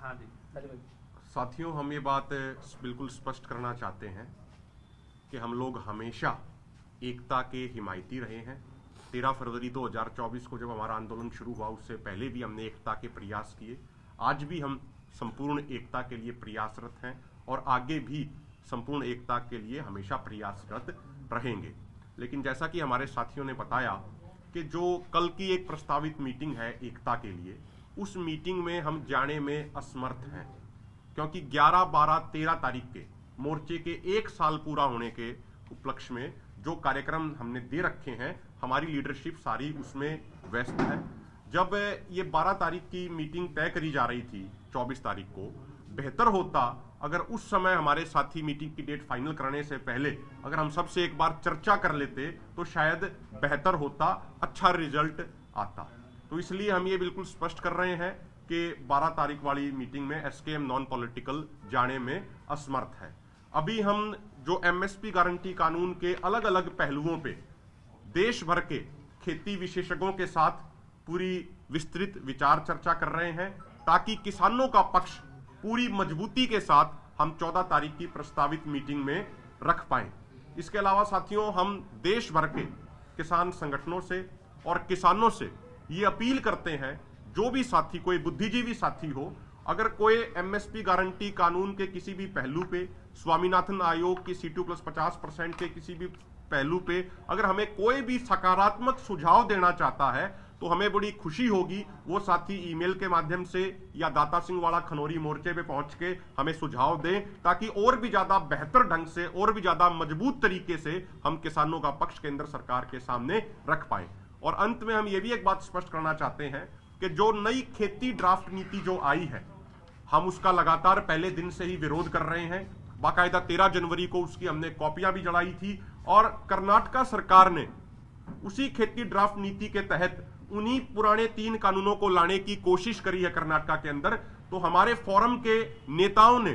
हाँ साथियों, हम ये बात बिल्कुल स्पष्ट करना चाहते हैं कि हम लोग हमेशा एकता के हिमायती रहे हैं। तेरह फरवरी 2024 को जब हमारा आंदोलन शुरू हुआ, उससे पहले भी हमने एकता के प्रयास किए। आज भी हम संपूर्ण एकता के लिए प्रयासरत हैं और आगे भी संपूर्ण एकता के लिए हमेशा प्रयासरत रहेंगे। लेकिन जैसा कि हमारे साथियों ने बताया कि जो कल की एक प्रस्तावित मीटिंग है एकता के लिए उस मीटिंग में हम जाने में असमर्थ हैं। क्योंकि 11, 12, 13 तारीख के मोर्चे के एक साल पूरा होने के उपलक्ष्य में जो कार्यक्रम हमने दे रखे हैं हमारी लीडरशिप सारी उसमें व्यस्त है। जब ये 12 तारीख की मीटिंग तय करी जा रही थी 24 तारीख को बेहतर होता अगर उस समय हमारे साथी मीटिंग की डेट फाइनल करने से पहले अगर हम सबसे एक बार चर्चा कर लेते तो शायद बेहतर होता अच्छा रिज़ल्ट आता। तो इसलिए हम ये बिल्कुल स्पष्ट कर रहे हैं कि 12 तारीख वाली मीटिंग में एसकेएम नॉन पॉलिटिकल जाने में असमर्थ है। अभी हम जो एमएसपी गारंटी कानून के अलग अलग पहलुओं पे देश भर के खेती विशेषज्ञों के साथ पूरी विस्तृत विचार चर्चा कर रहे हैं ताकि किसानों का पक्ष पूरी मजबूती के साथ हम 14 तारीख की प्रस्तावित मीटिंग में रख पाए। इसके अलावा साथियों, हम देश भर के किसान संगठनों से और किसानों से ये अपील करते हैं, जो भी साथी, कोई बुद्धिजीवी साथी हो, अगर कोई एमएसपी गारंटी कानून के किसी भी पहलू पे, स्वामीनाथन आयोग की सी टू प्लस पचास परसेंट के किसी भी पहलू पे, अगर हमें कोई भी सकारात्मक सुझाव देना चाहता है तो हमें बड़ी खुशी होगी, वो साथी ईमेल के माध्यम से या दाता सिंह वाला खनौरी मोर्चे पे पहुँच के हमें सुझाव दें, ताकि और भी ज़्यादा बेहतर ढंग से, और भी ज़्यादा मज़बूत तरीके से हम किसानों का पक्ष केंद्र सरकार के सामने रख पाए। और अंत में हम ये भी एक बात स्पष्ट करना चाहते हैं कि जो नई खेती ड्राफ्ट नीति जो आई है, हम उसका लगातार पहले दिन से ही विरोध कर रहे हैं। बाकायदा तेरह जनवरी को उसकी हमने कॉपियाँ भी जड़ाई थी और कर्नाटका सरकार ने उसी खेती ड्राफ्ट नीति के तहत उन्हीं पुराने तीन कानूनों को लाने की कोशिश करी है कर्नाटका के अंदर। तो हमारे फोरम के नेताओं ने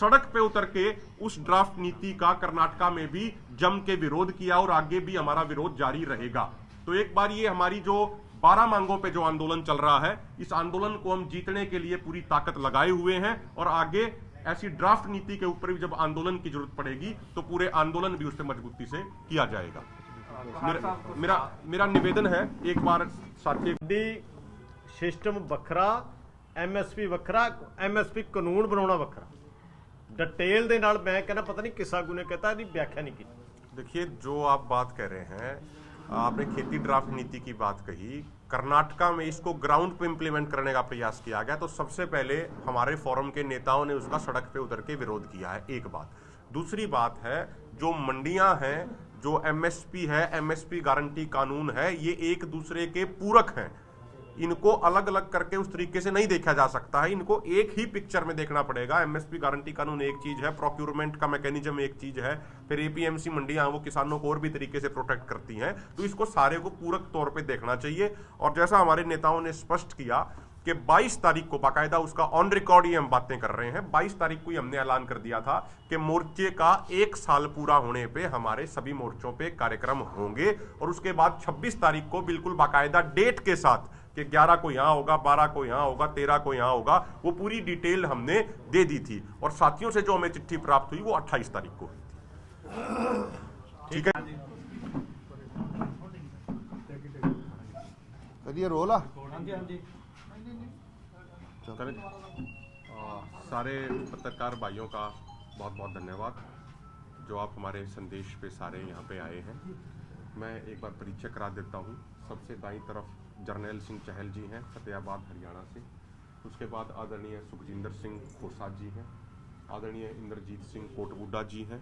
सड़क पे उतर के उस ड्राफ्ट नीति का कर्नाटका में भी जम के विरोध किया और आगे भी हमारा विरोध जारी रहेगा। तो एक बार ये हमारी जो बारह मांगों पे जो आंदोलन चल रहा है इस आंदोलन को हम जीतने के लिए पूरी ताकत लगाए हुए हैं और आगे ऐसी ड्राफ्ट नीति के ऊपर भी जब आंदोलन की जरूरत पड़ेगी तो पूरे आंदोलन भी उस पर मजबूती से किया जाएगा मेरा मेरा मेरा निवेदन है एक बार साथी ਦੀ ਸਿਸਟਮ ਵੱਖਰਾ ਐਮਐਸਪੀ ਵੱਖਰਾ ਐਮਐਸਪੀ ਕਾਨੂੰਨ ਬਣਾਉਣਾ ਵੱਖਰਾ ਡਿਟੇਲ ਦੇ ਨਾਲ ਮੈਂ ਕਹਿੰਦਾ ਪਤਾ ਨਹੀਂ ਕਿਸਾ ਗੁਨੇ ਕਹਤਾ ਇਹਦੀ ਵਿਆਖਿਆ ਨਹੀਂ ਕੀਤੀ देखिए जो आप बात कह रहे हैं आपने खेती ड्राफ्ट नीति की बात कही, कर्नाटका में इसको ग्राउंड पे इम्प्लीमेंट करने का प्रयास किया गया तो सबसे पहले हमारे फोरम के नेताओं ने उसका सड़क पे उतर के विरोध किया है, एक बात। दूसरी बात है, जो मंडियाँ हैं, जो एमएसपी है एमएसपी गारंटी कानून है, ये एक दूसरे के पूरक हैं। इनको अलग अलग करके उस तरीके से नहीं देखा जा सकता है। इनको एक ही पिक्चर में देखना पड़ेगा। एमएसपी गारंटी कानून एक चीज़ है प्रोक्यूरमेंट का मैकेनिज्म एक चीज़ है, फिर एपीएमसी मंडियाँ वो किसानों को और भी तरीके से प्रोटेक्ट करती हैं। तो इसको सारे को पूरक तौर पर देखना चाहिए। और जैसा हमारे नेताओं ने स्पष्ट किया कि 22 तारीख को बाकायदा उसका ऑन रिकॉर्ड ही हम बातें कर रहे हैं। 22 तारीख को ही हमने ऐलान कर दिया था कि मोर्चे का एक साल पूरा होने पे हमारे सभी मोर्चों पे कार्यक्रम होंगे। और उसके बाद 26 तारीख को बिल्कुल बाकायदा डेट के साथ कि 11 को यहाँ होगा 12 को यहाँ होगा 13 को यहाँ होगा वो पूरी डिटेल हमने दे दी थी। और साथियों से जो हमें चिट्ठी प्राप्त हुई वो 28 तारीख को हुई थी। ठीक है? करिए रोल। आ करें? आ, सारे पत्रकार भाइयों का बहुत बहुत धन्यवाद जो आप हमारे संदेश पे सारे यहाँ पे आए हैं। मैं एक बार परिचय करा देता हूँ। सबसे दाईं तरफ जर्नैल सिंह चहल जी हैं फतेहाबाद हरियाणा से उसके बाद आदरणीय सुखजिंदर सिंह खोसा जी हैं आदरणीय इंद्रजीत सिंह कोटबुड्डा जी हैं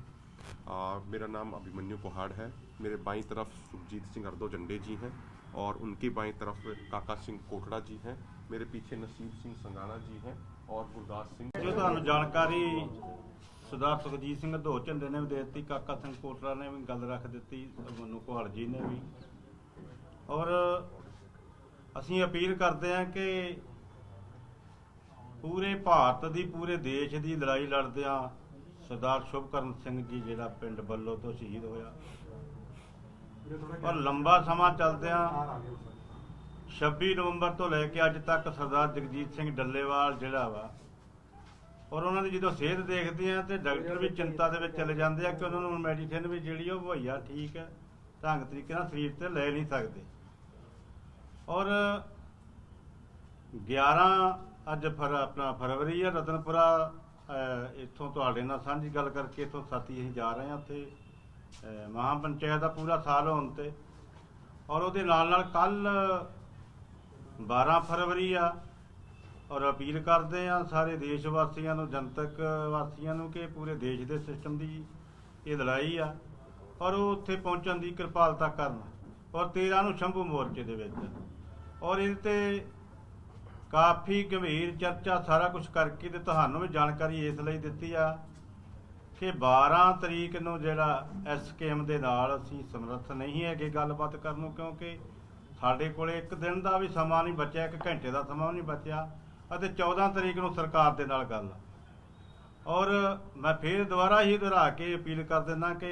आ, मेरा नाम अभिमन्यु पहाड़ है मेरे बाईं तरफ सुखजीत सिंह अर्दो झंडे जी हैं और उनकी बाईं तरफ काका सिंह कोटड़ा जी हैं मेरे पीछे नसीब सिंह संगाना जी हैं और गुरदास सिंह ਜੋ ਤੁਹਾਨੂੰ ਜਾਣਕਾਰੀ ਸਰਦਾਰ ਸੁਖਜੀਤ ਸਿੰਘ ਦੋ ਝੰਡੇ ਨੇ ਵੀ ਦੇ ਦਿੱਤੀ ਕਾਕਾ ਸਿੰਘ ਕੋਟਰਾ ਨੇ ਵੀ ਗੱਲ ਰੱਖ ਦਿੱਤੀ ਮਨੂ ਕੋਹਲ ਜੀ ਨੇ ਵੀ ਔਰ ਅਸੀਂ ਅਪੀਲ ਕਰਦੇ ਹਾਂ ਕਿ ਪੂਰੇ ਭਾਰਤ ਦੀ, ਪੂਰੇ ਦੇਸ਼ ਦੀ ਲੜਾਈ ਲੜਦਿਆਂ ਸਰਦਾਰ ਸ਼ੁਭਕਰਨ ਸਿੰਘ ਜੀ ਜਿਹੜਾ ਪਿੰਡ ਬੱਲੋ ਤੋਂ ਸ਼ਹੀਦ ਹੋਇਆ। ਔਰ ਲੰਬਾ ਸਮਾਂ ਚੱਲਦਿਆਂ 26 ਨਵੰਬਰ ਤੋਂ ਲੈ ਕੇ ਅੱਜ ਤੱਕ ਸਰਦਾਰ ਜਗਜੀਤ ਸਿੰਘ ਡੱਲੇਵਾਲ ਜਿਹੜਾ ਵਾ, ਔਰ ਉਹਨਾਂ ਦੀ ਜਦੋਂ ਸਿਹਤ ਦੇਖਦੇ ਆ ਤੇ ਡਾਕਟਰ ਵੀ ਚਿੰਤਾ ਦੇ ਵਿੱਚ ਚਲੇ ਜਾਂਦੇ ਆ ਕਿ ਉਹਨਾਂ ਨੂੰ ਮੈਡੀਸਿਨ ਵੀ ਜਿਹੜੀ ਉਹ ਮੁਹੱਈਆ ਠੀਕ ਹੈ, ਢੰਗ ਤਰੀਕੇ ਨਾਲ ਸਰੀਰ ਤੇ ਲੈ ਨਹੀਂ ਸਕਦੇ। ਔਰ 11 ਅੱਜ ਫਰ ਆਪਣਾ ਫਰਵਰੀ ਆ ਰਤਨਪੁਰਾ ਇੱਥੋਂ ਤੁਹਾਡੇ ਨਾਲ ਸਾਂਝੀ ਗੱਲ ਕਰਕੇ ਇੱਥੋਂ ਸਾਥੀ ਅਸੀਂ ਜਾ ਰਹੇ ਹਾਂ ਉੱਥੇ ਅਹ, ਮਹਾਂ ਪੰਚਾਇਤ ਦਾ ਪੂਰਾ ਸਾਲ ਹੋਣ ਤੇ। ਔਰ ਉਹਦੇ ਨਾਲ ਨਾਲ ਕੱਲ 12 ਫਰਵਰੀ ਆ ਔਰ ਅਪੀਲ ਕਰਦੇ ਆ ਸਾਰੇ ਦੇਸ਼ ਵਾਸੀਆਂ ਨੂੰ ਜਨਤਕ ਵਾਸੀਆਂ ਨੂੰ ਕਿ ਪੂਰੇ ਦੇਸ਼ ਦੇ ਸਿਸਟਮ ਦੀ ਇਹ ਲੜਾਈ ਆ ਔਰ ਉਹ ਉੱਥੇ ਪਹੁੰਚਣ ਦੀ ਕਿਰਪਾਲਤਾ ਕਰਨ। ਔਰ 13 ਨੂੰ ਸ਼ੰਭੂ ਮੋਰਚੇ ਦੇ ਵਿੱਚ। ਔਰ ਇਹਦੇ ਤੇ ਕਾਫੀ ਗੰਭੀਰ ਚਰਚਾ ਸਾਰਾ ਕੁਝ ਕਰਕੇ ਤੇ ਤੁਹਾਨੂੰ ਵੀ ਜਾਣਕਾਰੀ ਇਸ ਲਈ ਦਿੱਤੀ ਆ ਕਿ 12 ਤਰੀਕ ਨੂੰ ਜਿਹੜਾ ਐਸਕੇਐਮ ਦੇ ਨਾਲ ਅਸੀਂ ਸਮਰੱਥ ਨਹੀਂ ਹੈਗੇ ਗੱਲਬਾਤ ਕਰਨ ਨੂੰ, ਕਿਉਂਕਿ ਸਾਡੇ ਕੋਲੇ ਇੱਕ ਦਿਨ ਦਾ ਵੀ ਸਮਾਂ ਨਹੀਂ ਬਚਿਆ, ਇੱਕ ਘੰਟੇ ਦਾ ਸਮਾਂ ਨਹੀਂ ਬਚਿਆ ਅਤੇ 14 ਤਰੀਕ ਨੂੰ ਸਰਕਾਰ ਦੇ ਨਾਲ ਗੱਲ। ਔਰ ਮੈਂ ਫੇਰ ਦੁਬਾਰਾ ਹੀ ਦੁਹਰਾ ਕੇ ਅਪੀਲ ਕਰ ਦਿੰਦਾ ਕਿ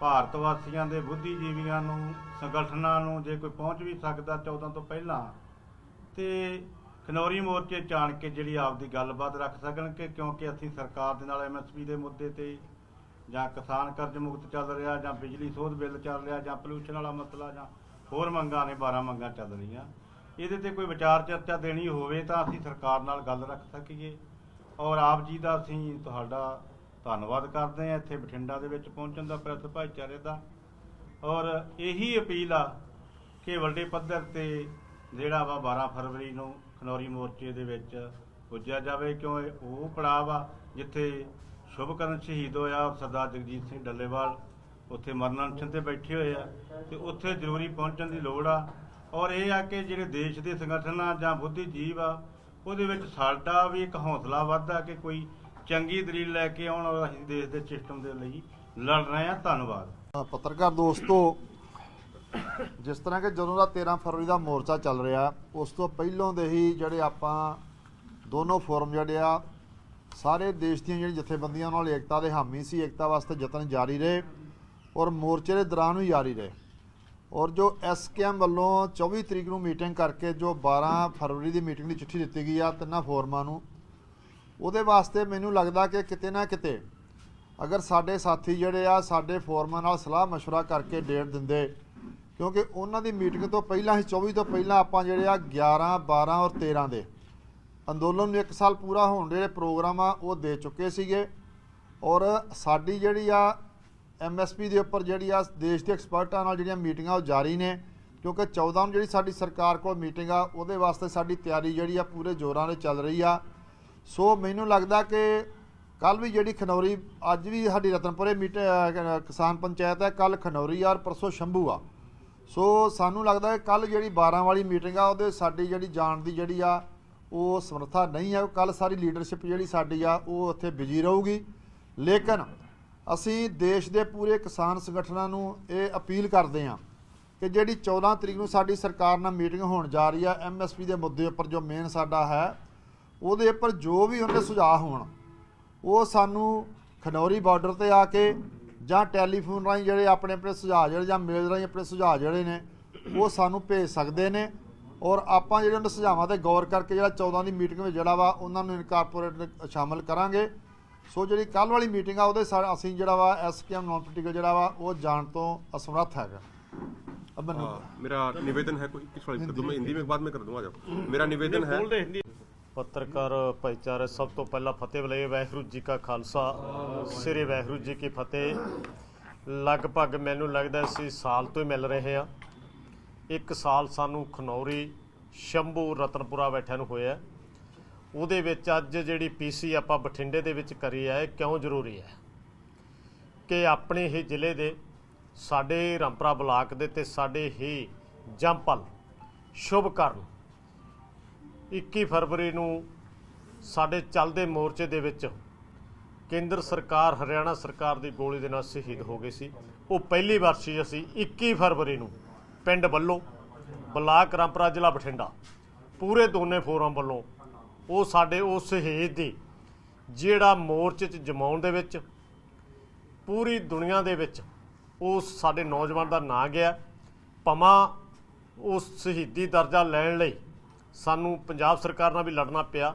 ਭਾਰਤ ਵਾਸੀਆਂ ਦੇ ਬੁੱਧੀਜੀਵੀਆਂ ਨੂੰ, ਸੰਗਠਨਾਂ ਨੂੰ ਜੇ ਕੋਈ ਪਹੁੰਚ ਵੀ ਸਕਦਾ 14 ਤੋਂ ਪਹਿਲਾਂ, ਤੇ ਖਨੌਰੀ ਮੋਰਚੇ ਚਾਣ ਕੇ ਜਿਹੜੀ ਆਪਦੀ ਗੱਲਬਾਤ ਰੱਖ ਸਕਣ ਕਿ ਕਿਉਂਕਿ ਅਸੀਂ ਸਰਕਾਰ ਦੇ ਨਾਲ ਐਮਐਸਪੀ ਦੇ ਮੁੱਦੇ ਤੇ ਜਾਂ ਕਿਸਾਨ ਕਰਜ਼ ਮੁਕਤ ਚੱਲ ਰਿਹਾ, ਜਾਂ ਬਿਜਲੀ ਸੋਧ ਬਿੱਲ ਚੱਲ ਰਿਹਾ, ਜਾਂ ਪੋਲੂਸ਼ਨ ਵਾਲਾ ਮਸਲਾ, ਜਾਂ ਹੋਰ ਮੰਗਾਂ ਨੇ 12 ਮੰਗਾਂ ਚੱਲ ਰਹੀਆਂ। ਇਹਦੇ ਤੇ ਕੋਈ ਵਿਚਾਰ ਚਰਚਾ ਦੇਣੀ ਹੋਵੇ ਤਾਂ ਅਸੀਂ ਸਰਕਾਰ ਨਾਲ ਗੱਲ ਰੱਖ ਸਕੀਏ। ਔਰ ਆਪ ਜੀ ਦਾ ਅਸੀਂ ਤੁਹਾਡਾ ਧੰਨਵਾਦ ਕਰਦੇ ਹਾਂ ਇੱਥੇ ਬਠਿੰਡਾ ਦੇ ਵਿੱਚ ਪਹੁੰਚਣ ਦਾ ਪ੍ਰੈਸ ਭਾਈਚਾਰੇ ਦਾ। ਔਰ ਇਹੀ ਅਪੀਲ ਆ ਕਿ ਵੱਡੇ ਪੱਧਰ ਤੇ ਜਿਹੜਾ ਵਾ 12 ਫਰਵਰੀ ਨੂੰ ਖਨੌਰੀ ਮੋਰਚੇ ਦੇ ਵਿੱਚ ਪੁੱਜਿਆ ਜਾਵੇ ਕਿਉਂ ਇਹ ਉਹ ਪੜਾਅ ਆ ਜਿੱਥੇ ਸ਼ੁਭਕਰਨ ਸ਼ਹੀਦ ਹੋਇਆ ਸਰਦਾਰ ਜਗਜੀਤ ਸਿੰਘ ਡੱਲੇਵਾਲ, ਉੱਥੇ ਮਰਨ ਅਨਸ਼ਨ ਤੇ ਬੈਠੇ ਹੋਏ ਆ ਤੇ ਉੱਥੇ ਜ਼ਰੂਰੀ ਪਹੁੰਚਣ ਦੀ ਲੋੜ ਆ। ਔਰ ਇਹ ਆ ਕਿ ਜਿਹੜੇ ਦੇਸ਼ ਦੇ ਸੰਗਠਨ ਆ ਜਾਂ ਬੁੱਧੀਜੀਵ ਆ, ਉਹਦੇ ਵਿੱਚ ਸਾਡਾ ਵੀ ਇੱਕ ਹੌਸਲਾ ਵੱਧਦਾ ਕਿ ਕੋਈ ਚੰਗੀ ਦਲੀਲ ਲੈ ਕੇ ਆਉਣ ਔਰ ਅਸੀਂ ਦੇਸ਼ ਦੇ ਸਿਸਟਮ ਦੇ ਲਈ ਲੜ ਰਹੇ ਹਾਂ। ਧੰਨਵਾਦ। ਪੱਤਰਕਾਰ ਦੋਸਤੋ, ਜਿਸ ਤਰ੍ਹਾਂ ਕਿ ਜਦੋਂ ਦਾ 13 ਫਰਵਰੀ ਦਾ ਮੋਰਚਾ ਚੱਲ ਰਿਹਾ, ਉਸ ਤੋਂ ਪਹਿਲਾਂ ਦੇ ਹੀ ਜਿਹੜੇ ਆਪਾਂ ਦੋਨੋਂ ਫੋਰਮ ਜਿਹੜੇ ਆ, ਸਾਰੇ ਦੇਸ਼ ਦੀਆਂ ਜਿਹੜੀਆਂ ਜਥੇਬੰਦੀਆਂ ਨਾਲ ਏਕਤਾ ਦੇ ਹਾਮੀ ਸੀ, ਏਕਤਾ ਵਾਸਤੇ ਯਤਨ ਜਾਰੀ ਰਹੇ ਔਰ ਮੋਰਚੇ ਦੇ ਦੌਰਾਨ ਵੀ ਜਾਰੀ ਰਹੇ। ਔਰ ਜੋ ਐਸਕੇਐਮ ਵੱਲੋਂ 24 ਤਰੀਕ ਨੂੰ ਮੀਟਿੰਗ ਕਰਕੇ ਜੋ 12 ਫਰਵਰੀ ਦੀ ਮੀਟਿੰਗ ਦੀ ਚਿੱਠੀ ਦਿੱਤੀ ਗਈ ਆ, ਤਿੰਨਾਂ ਫੋਰਮਾਂ ਨੂੰ ਉਹਦੇ ਵਾਸਤੇ ਮੈਨੂੰ ਲੱਗਦਾ ਕਿ ਕਿਤੇ ਨਾ ਕਿਤੇ ਅਗਰ ਸਾਡੇ ਸਾਥੀ ਜਿਹੜੇ ਆ ਸਾਡੇ ਫੋਰਮਾਂ ਨਾਲ ਸਲਾਹ مشورہ ਕਰਕੇ ਡੇਟ ਦਿੰਦੇ ਕਿਉਂਕਿ ਉਹਨਾਂ ਦੀ ਮੀਟਿੰਗ ਤੋਂ ਪਹਿਲਾਂ ਹੀ 24 ਤੋਂ ਪਹਿਲਾਂ ਆਪਾਂ ਜਿਹੜੇ ਆ 11 12 ਔਰ 13 ਦੇ ਅੰਦੋਲਨ ਨੂੰ 1 ਸਾਲ ਪੂਰਾ ਹੋਣ ਦੇ ਜਿਹੜੇ ਪ੍ਰੋਗਰਾਮ ਆ ਉਹ ਦੇ ਚੁੱਕੇ ਸੀਗੇ ਔਰ ਸਾਡੀ ਜਿਹੜੀ ਆ ਐਮਐਸਪੀ ਦੇ ਉੱਪਰ ਜਿਹੜੀ ਆ ਦੇਸ਼ ਦੇ ਐਕਸਪਰਟਾਂ ਨਾਲ ਜਿਹੜੀਆਂ ਮੀਟਿੰਗਾਂ ਉਹ ਜਾਰੀ ਨੇ ਕਿਉਂਕਿ 14 ਨੂੰ ਜਿਹੜੀ ਸਾਡੀ ਸਰਕਾਰ ਕੋਲ ਮੀਟਿੰਗ ਆ ਉਹਦੇ ਵਾਸਤੇ ਸਾਡੀ ਤਿਆਰੀ ਜਿਹੜੀ ਆ ਪੂਰੇ ਜ਼ੋਰਾਂ ਨਾਲ ਚੱਲ ਰਹੀ ਆ ਸੋ ਮੈਨੂੰ ਲੱਗਦਾ ਕਿ ਕੱਲ ਵੀ ਜਿਹੜੀ ਖਨੌਰੀ, ਅੱਜ ਵੀ ਸਾਡੀ ਰਤਨਪੁਰੇ ਮੀਟ ਕਿਸਾਨ ਪੰਚਾਇਤ ਹੈ, ਕੱਲ ਖਨੌਰੀ ਆ ਔਰ ਪਰਸੋਂ ਸ਼ੰਭੂ ਆ। ਸੋ ਸਾਨੂੰ ਲੱਗਦਾ ਹੈ ਕੱਲ ਜਿਹੜੀ 12 ਵਾਲੀ ਮੀਟਿੰਗ ਆ, ਉਹਦੇ ਸਾਡੀ ਜਿਹੜੀ ਜਾਣ ਦੀ ਜਿਹੜੀ ਆ, ਉਹ ਸਮਰੱਥਾ ਨਹੀਂ ਹੈ ਕੱਲ ਸਾਰੀ ਲੀਡਰਸ਼ਿਪ ਜਿਹੜੀ ਸਾਡੀ ਆ, ਉਹ ਉੱਥੇ ਬਿਜ਼ੀ ਰਹੂਗੀ। ਲੇਕਿਨ ਅਸੀਂ ਦੇਸ਼ ਦੇ ਪੂਰੇ ਕਿਸਾਨ ਸੰਗਠਨਾਂ ਨੂੰ ਇਹ ਅਪੀਲ ਕਰਦੇ ਹਾਂ ਕਿ ਜਿਹੜੀ 14 ਤਰੀਕ ਨੂੰ ਸਾਡੀ ਸਰਕਾਰ ਨਾਲ ਮੀਟਿੰਗ ਹੋਣ ਜਾ ਰਹੀ ਆ ਐਮਐਸਪੀ ਦੇ ਮੁੱਦੇ ਉੱਪਰ ਜੋ ਮੇਨ ਸਾਡਾ ਹੈ ਉਹਦੇ ਉੱਪਰ ਜੋ ਵੀ ਉਹਦੇ ਸੁਝਾਅ ਹੋਣ ਉਹ ਸਾਨੂੰ ਖਨੌਰੀ ਬਾਰਡਰ ਤੇ ਆ ਕੇ ਜਾਂ ਟੈਲੀਫੋਨ ਰਾਹੀਂ ਜਿਹੜੇ ਆਪਣੇ ਆਪਣੇ ਸੁਝਾਅ ਜਿਹੜੇ ਜਾਂ ਮੇਲ ਰਾਹੀਂ ਆਪਣੇ ਸੁਝਾਅ ਜਿਹੜੇ ਨੇ ਉਹ ਸਾਨੂੰ ਭੇਜ ਸਕਦੇ ਨੇ ਔਰ ਆਪਾਂ ਜਿਹੜੇ ਉਹਨਾਂ ਸੁਝਾਵਾਂ ਤੇ ਗੌਰ ਕਰਕੇ ਜਿਹੜਾ 14 ਦੀ ਮੀਟਿੰਗ ਵਿੱਚ ਜਿਹੜਾ ਵਾ ਉਹਨਾਂ ਨੂੰ ਇਨਕਾਰਪੋਰੇਟ ਸ਼ਾਮਲ ਕਰਾਂਗੇ। ਸੋ ਜਿਹੜੀ ਕੱਲ ਵਾਲੀ ਮੀਟਿੰਗ ਆ ਉਹਦੇ ਅਸੀਂ ਜਿਹੜਾ ਵਾ ਐਸਕੇਐਮ ਨੋਨ ਪੋਲੀਟੀਕਲ ਜਿਹੜਾ ਵਾ ਉਹ ਜਾਣ ਤੋਂ ਅਸਮਰੱਥ ਹੈਗਾ। ਅਬ ਮੇਰਾ ਨਿਵੇਦਨ ਹੈ ਕੋਈ? ਕਿਸ ਵਾਲੀ? ਕਰ ਦੂੰ ਮੈਂ ਹਿੰਦੀ ਵਿੱਚ ਬਾਅਦ ਮੈਂ ਕਰ ਦੂੰਗਾ ਜਾਓ। ਮੇਰਾ ਨਿਵੇਦਨ ਹੈ ਪੱਤਰਕਾਰ ਭਾਈਚਾਰੇ, ਸਭ ਤੋਂ ਪਹਿਲਾਂ ਫਤਿਹ ਬਲੇ ਵਾਹਿਗੁਰੂ ਜੀ ਕਾ ਖਾਲਸਾ। ਸ੍ਰੀ ਵਾਹਿਗੁਰੂ ਜੀ ਕੀ ਫਤਿਹ। ਲਗਭਗ ਮੈਨੂੰ ਲੱਗਦਾ ਸੀ ਸਾਲ ਤੋਂ ਹੀ ਮਿਲ ਰਹੇ ਆ। ਇੱਕ ਸਾਲ ਸਾਨੂੰ ਖਨੌਰੀ, ਸ਼ੰਭੂ, ਰਤਨਪੁਰਾ ਬੈਠਿਆਂ ਨੂੰ ਹੋਇਆ। ਉਹਦੇ ਵਿੱਚ ਅੱਜ ਜਿਹੜੀ ਪੀਸੀ ਆਪਾਂ ਬਠਿੰਡੇ ਦੇ ਵਿੱਚ ਕਰੀ ਹੈ ਕਿਉਂ ਜ਼ਰੂਰੀ ਹੈ? ਕਿ ਆਪਣੇ ਹੀ ਜ਼ਿਲ੍ਹੇ ਦੇ, ਸਾਡੇ ਰੰਪਰਾ ਬਲਾਕ ਦੇ ਤੇ ਸਾਡੇ ਹੀ ਜੰਪਲ ਸ਼ੁਭ ਕਰਨ 21 ਫਰਵਰੀ ਨੂੰ ਸਾਡੇ ਚੱਲਦੇ ਮੋਰਚੇ ਦੇ ਵਿੱਚ ਕੇਂਦਰ ਸਰਕਾਰ, ਹਰਿਆਣਾ ਸਰਕਾਰ ਦੀ ਗੋਲੀ ਦੇ ਨਾਲ ਸ਼ਹੀਦ ਹੋ ਗਏ ਸੀ। ਉਹ ਪਹਿਲੀ ਵਾਰ ਸੀ ਅਸੀਂ 21 ਫਰਵਰੀ ਨੂੰ ਪਿੰਡ ਵੱਲੋਂ ਬਲਾਕ ਰਾਮਪੁਰਾ ਜ਼ਿਲ੍ਹਾ ਬਠਿੰਡਾ ਪੂਰੇ ਦੋਨੇ ਫੋਰਮ ਵੱਲੋਂ ਉਹ ਸਾਡੇ ਉਸ ਸ਼ਹੀਦ ਦੀ ਜਿਹੜਾ ਮੋਰਚੇ 'ਚ ਜਮਾਉਣ ਦੇ ਵਿੱਚ ਪੂਰੀ ਦੁਨੀਆ ਦੇ ਵਿੱਚ ਉਸ ਸਾਡੇ ਨੌਜਵਾਨ ਦਾ ਨਾਂ ਗਿਆ। ਪਮਾ ਉਸ ਸ਼ਹੀਦੀ ਦਰਜਾ ਲੈਣ ਲਈ ਸਾਨੂੰ ਪੰਜਾਬ ਸਰਕਾਰ ਨਾਲ ਵੀ ਲੜਨਾ ਪਿਆ,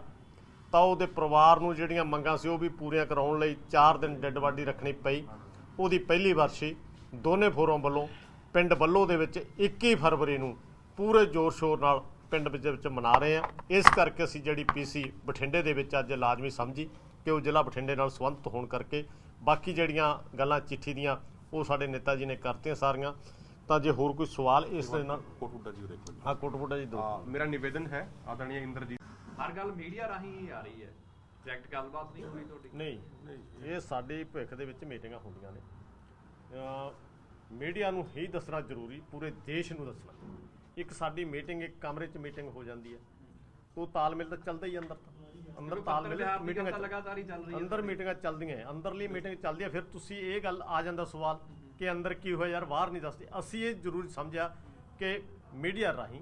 ਤਾਂ ਉਹਦੇ ਪਰਿਵਾਰ ਨੂੰ ਜਿਹੜੀਆਂ ਮੰਗਾਂ ਸੀ ਉਹ ਵੀ ਪੂਰੀਆਂ ਕਰਾਉਣ ਲਈ 4 ਦਿਨ ਡੈੱਡ ਬਾਡੀ ਰੱਖਣੀ ਪਈ। ਉਹਦੀ ਪਹਿਲੀ ਵਰਸ਼ੀ ਦੋਨੇ ਫੋਰਮ ਵੱਲੋਂ ਪਿੰਡ ਵੱਲੋਂ ਦੇ ਵਿੱਚ 21 ਫਰਵਰੀ ਨੂੰ ਪੂਰੇ ਜ਼ੋਰ ਸ਼ੋਰ ਨਾਲ ਪਿੰਡ ਵਿੱਚ ਵਿੱਚ ਮਨਾ ਰਹੇ ਆ ਇਸ ਕਰਕੇ ਅਸੀਂ ਜਿਹੜੀ ਪੀਸੀ ਬਠਿੰਡੇ ਦੇ ਵਿੱਚ ਅੱਜ ਲਾਜ਼ਮੀ ਸਮਝੀ ਕਿ ਉਹ ਜ਼ਿਲ੍ਹਾ ਬਠਿੰਡੇ ਨਾਲ ਸੰਬੰਧਿਤ ਹੋਣ ਕਰਕੇ ਬਾਕੀ ਜਿਹੜੀਆਂ ਗੱਲਾਂ ਚਿੱਠੀ ਦੀਆਂ ਉਹ ਸਾਡੇ ਨੇਤਾ ਜੀ ਨੇ ਕਰਤੀਆਂ ਸਾਰੀਆਂ। ਤਾਂ ਜੇ ਹੋਰ ਕੋਈ ਸਵਾਲ ਇਸ ਦੇ ਨਾਲ ਕੋਟਪੁੱਟਾ ਜੀ। ਉਰੇ ਹਾਂ ਕੋਟਪੁੱਟਾ ਜੀ ਦੋ। ਮੇਰਾ ਨਿਵੇਦਨ ਹੈ ਆਦਰਣੀਏ ਇੰਦਰਜੀਤ ਹਰ ਗੱਲ ਮੀਡੀਆ ਰਾਹੀਂ ਆ ਰਹੀ ਹੈ। ਡਾਇਰੈਕਟ ਗੱਲਬਾਤ ਨਹੀਂ ਹੋਈ ਤੁਹਾਡੀ। ਨਹੀਂ ਨਹੀਂ ਇਹ ਸਾਡੀ ਭਵਿੱਖ ਦੇ ਵਿੱਚ ਮੀਟਿੰਗਾਂ ਹੁੰਦੀਆਂ ਨੇ। ਮੀਡੀਆ ਨੂੰ ਹੀ ਦੱਸਣਾ ਜ਼ਰੂਰੀ ਪੂਰੇ ਦੇਸ਼ ਨੂੰ ਦੱਸਣਾ। ਇੱਕ ਸਾਡੀ ਮੀਟਿੰਗ ਇੱਕ ਕਮਰੇ 'ਚ ਮੀਟਿੰਗ ਹੋ ਜਾਂਦੀ ਹੈ। ਉਹ ਤਾਲਮੇਲ ਤਾਂ ਚੱਲਦਾ ਹੀ ਅੰਦਰ ਅੰਦਰ ਤਾਲਮੇਲ ਮੀਟਿੰਗਾਂ ਲਗਾਤਾਰ ਹੀ ਚੱਲ ਰਹੀ ਅੰਦਰ ਮੀਟਿੰਗਾਂ ਚੱਲਦੀਆਂ ਅੰਦਰਲੀ ਮੀਟਿੰਗ ਚੱਲਦੀ ਹੈ ਫਿਰ ਤੁਸੀਂ ਇਹ ਗੱਲ ਆ ਜਾਂਦਾ ਸਵਾਲ। ਕਿ ਅੰਦਰ ਕੀ ਹੋਇਆ ਯਾਰ ਬਾਹਰ ਨਹੀਂ ਦੱਸਦੇ। ਅਸੀਂ ਇਹ ਜ਼ਰੂਰ ਸਮਝਿਆ ਕਿ ਮੀਡੀਆ ਰਾਹੀਂ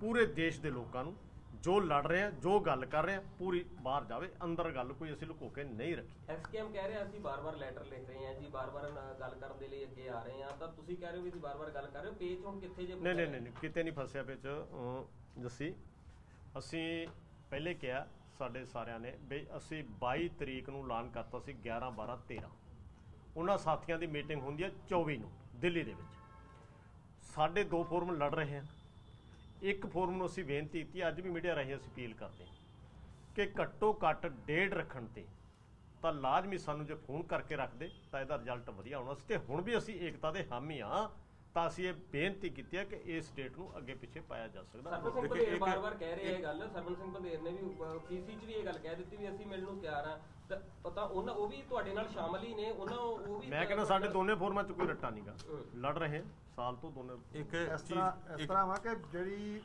ਪੂਰੇ ਦੇਸ਼ ਦੇ ਲੋਕਾਂ ਨੂੰ ਜੋ ਲੜ ਰਹੇ ਆ ਜੋ ਗੱਲ ਕਰ ਰਹੇ ਆ ਪੂਰੀ ਬਾਹਰ ਜਾਵੇ। ਅੰਦਰ ਗੱਲ ਕੋਈ ਅਸੀਂ ਲੁਕੋ ਕੇ ਨਹੀਂ ਰੱਖੀ। ਐਸਕੇਐਮ ਕਹਿ ਰਿਹਾ ਅਸੀਂ ਬਾਰ-ਬਾਰ ਲੈਟਰ ਲਿਖ ਰਹੇ ਹਾਂ ਜੀ ਬਾਰ-ਬਾਰ ਗੱਲ ਕਰਨ ਦੇ ਲਈ ਅੱਗੇ ਆ ਰਹੇ ਹਾਂ। ਤਾਂ ਤੁਸੀਂ ਕਹਿ ਰਹੇ ਹੋ ਵੀ ਅਸੀਂ ਬਾਰ-ਬਾਰ ਗੱਲ ਕਰ ਰਹੇ ਹੋ। ਪੇਜ ਹੁਣ ਕਿੱਥੇ ਜੇ ਨਹੀਂ ਨਹੀਂ ਨਹੀਂ ਕਿਤੇ ਨਹੀਂ ਫਸਿਆ ਵਿੱਚ ਜੱਸੀ ਅਸੀਂ ਪਹਿਲੇ ਕਿਹਾ ਸਾਡੇ ਸਾਰਿਆਂ ਨੇ ਵੀ ਅਸੀਂ 22 ਤਰੀਕ ਨੂੰ ਐਲਾਨ ਕਰਤਾ ਸੀ 11 12 13 ਉਹਨਾਂ ਸਾਥੀਆਂ ਦੀ ਮੀਟਿੰਗ ਹੁੰਦੀ ਹੈ 24 ਨੂੰ, ਦਿੱਲੀ ਦੇ ਵਿੱਚ। ਸਾਡੇ ਦੋ ਫੋਰਮ ਲੜ ਰਹੇ ਹਨ। ਇੱਕ ਫੋਰਮ ਨੂੰ ਅਸੀਂ ਬੇਨਤੀ ਕੀਤੀ, ਅੱਜ ਵੀ ਮੀਡੀਆ ਰਾਹੀਂ ਅਸੀਂ ਅਪੀਲ ਕਰਦੇ ਹਾਂ ਕਿ ਘੱਟੋ ਘੱਟ ਡੇਢ ਰੱਖਣ ਤੇ ਤਾਂ ਲਾਜ਼ਮੀ ਸਾਨੂੰ ਜੇ ਫੋਨ ਕਰਕੇ ਰੱਖਦੇ ਤਾਂ ਇਹਦਾ ਰਿਜ਼ਲਟ ਵਧੀਆ ਆਉਣਾ। ਸੀ ਤੇ ਹੁਣ ਵੀ ਅਸੀਂ ਏਕਤਾ ਦੇ ਹਾਮੀ ਆ ਤਾਂ ਅਸੀਂ ਇਹ ਬੇਨਤੀ ਕੀਤੀ ਹੈ ਕਿ ਇਸ ਡੇਟ ਨੂੰ ਅੱਗੇ ਪਿੱਛੇ ਪਾਇਆ ਜਾ ਸਕਦਾ। ਸਰਵਨ ਸਿੰਘ ਭਦੇਰ ਬਾਰ-ਬਾਰ ਕਹਿ ਰਹੇ ਇਹ ਗੱਲ। ਸਰਵਨ ਸਿੰਘ ਭਦੇਰ ਨੇ ਵੀ ਪੀਸੀ 'ਚ ਵੀ ਇਹ ਗੱਲ ਕਹਿ ਦਿੱਤੀ ਵੀ ਅਸੀਂ ਮਿਲਣ ਨੂੰ ਤਿਆਰ ਆ। ਪਤਾ ਉਹਨਾਂ ਉਹ ਵੀ ਤੁਹਾਡੇ ਨਾਲ ਸ਼ਾਮਲ ਹੀ ਨੇ। ਉਹਨਾਂ ਉਹ ਵੀ ਮੈਂ ਕਹਿੰਦਾ ਸਾਡੇ ਦੋਨੇ ਫੋਰਮਾਂ 'ਚ ਕੋਈ ਰੱਟਾ ਨਹੀਂਗਾ। ਲੜ ਰਹੇ ਸਾਲ ਤੋਂ ਦੋਨੇ ਇੱਕ ਇਸ ਤਰ੍ਹਾਂ ਇਸ ਤਰ੍ਹਾਂ ਵਾ ਕਿ ਜਿਹੜੀ